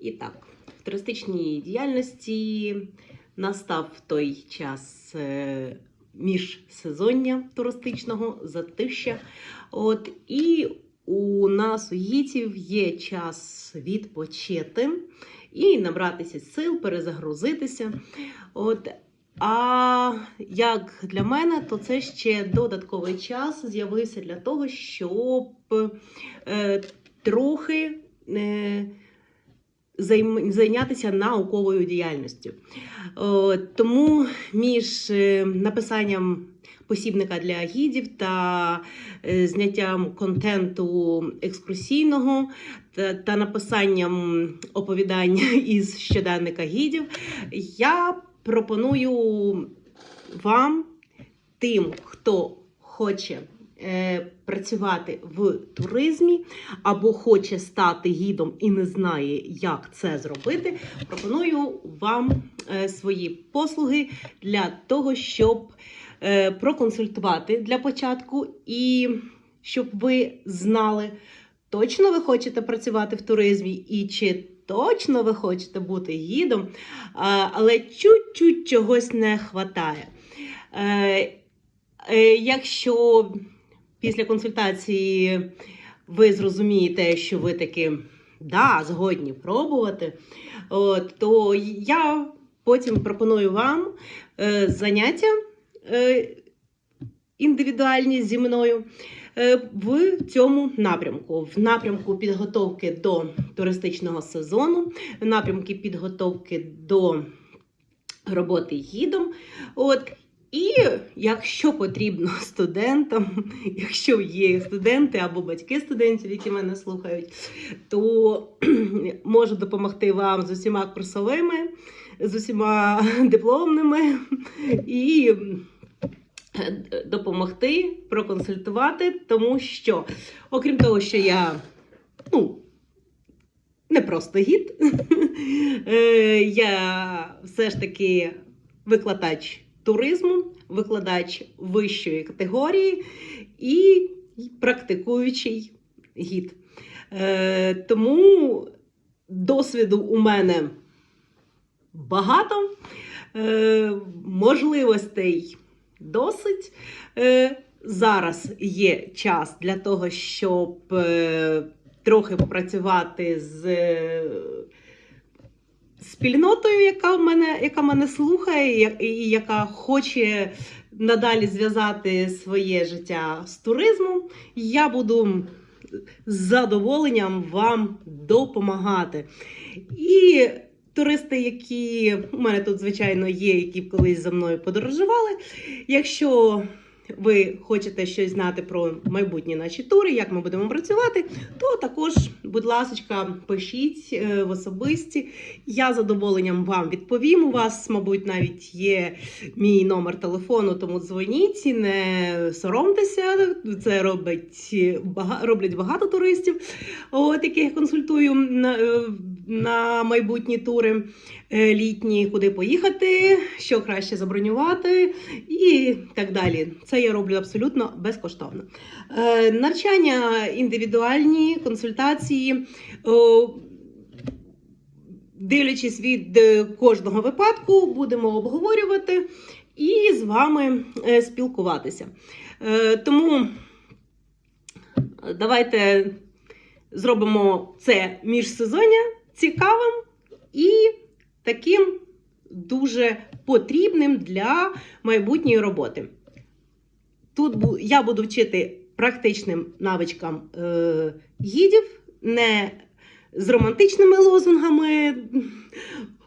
І так, в туристичній діяльності настав той час е, міжсезоння туристичного затища. От, і у нас, у гітів, є час відпочити і набратися сил, перезагрузитися. От, а як для мене, то це ще додатковий час з'явився для того, щоб е, трохи е, зайнятися науковою діяльністю. Тому між е, написанням посібника для гідів та е, зняттям контенту екскурсійного та, написанням оповідання із щоденника гідів, я пропоную вам, тим, хто хоче е, працювати в туризмі або хоче стати гідом і не знає, як це зробити, пропоную вам е, свої послуги для того, щоб е, проконсультувати для початку і щоб ви знали, точно ви хочете працювати в туризмі і чи точно ви хочете бути гідом, але чуть-чуть чогось не. Е, е, Якщо після консультації ви зрозумієте, що ви таки да, згодні пробувати, от, то я потім пропоную вам е, заняття е, індивідуальні зі мною е, в цьому напрямку, в напрямку підготовки до туристичного сезону, в напрямку підготовки до роботи гідом. От, і якщо потрібно студентам, якщо є студенти або батьки студентів, які мене слухають, то можу допомогти вам з усіма курсовими, з усіма дипломними і е, допомогти, проконсультувати, тому що, окрім того, що я ну, не просто гід, е, я все ж таки викладач туризму, викладач вищої категорії і практикуючий гід. Е, Тому досвіду у мене багато, е, можливостей досить. Е, Зараз є час для того, щоб е, трохи попрацювати з е, спільнотою, яка мене, яка мене слухає, і яка хоче надалі зв'язати своє життя з туризмом. Я буду з задоволенням вам допомагати. І туристи, які у мене тут, звичайно, є, які колись за мною подорожували. Якщо ви хочете щось знати про майбутні наші тури, як ми будемо працювати, то також, будь ласка, пишіть е, в особисті. Я задоволенням вам відповім. У вас, мабуть, навіть є мій номер телефону, тому дзвоніть, не соромтеся. Це робить роблять багато туристів, от яких я консультую на, майбутні тури е, літні, куди поїхати, що краще забронювати і так далі. Це я роблю абсолютно безкоштовно. Е, Навчання індивідуальні, консультації. Дивлячись від е, кожного випадку, будемо обговорювати і з вами спілкуватися. Тому давайте зробимо це міжсезоння цікавим і таким дуже потрібним для майбутньої роботи. Тут я буду вчити практичним навичкам е, гідів, не з романтичними лозунгами.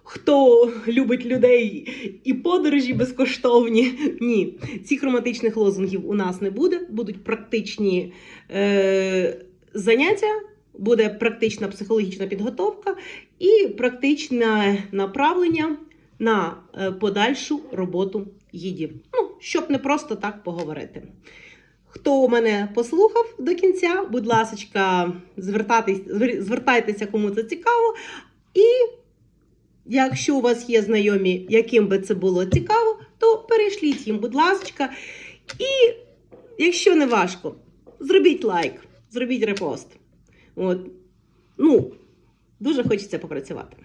Хто любить людей і подорожі безкоштовні? Ні, цих романтичних лозунгів у нас не буде. Будуть практичні е, заняття, буде практична психологічна підготовка і практичне направлення на е, подальшу роботу гідів. Ну, щоб не просто так поговорити. Хто мене послухав до кінця, будь ласка, звертайтеся, кому це цікаво. І якщо у вас є знайомі, яким би це було цікаво, то перешліть їм, будь ласка. І якщо не важко, зробіть лайк, зробіть репост. От. Ну, дуже хочеться попрацювати.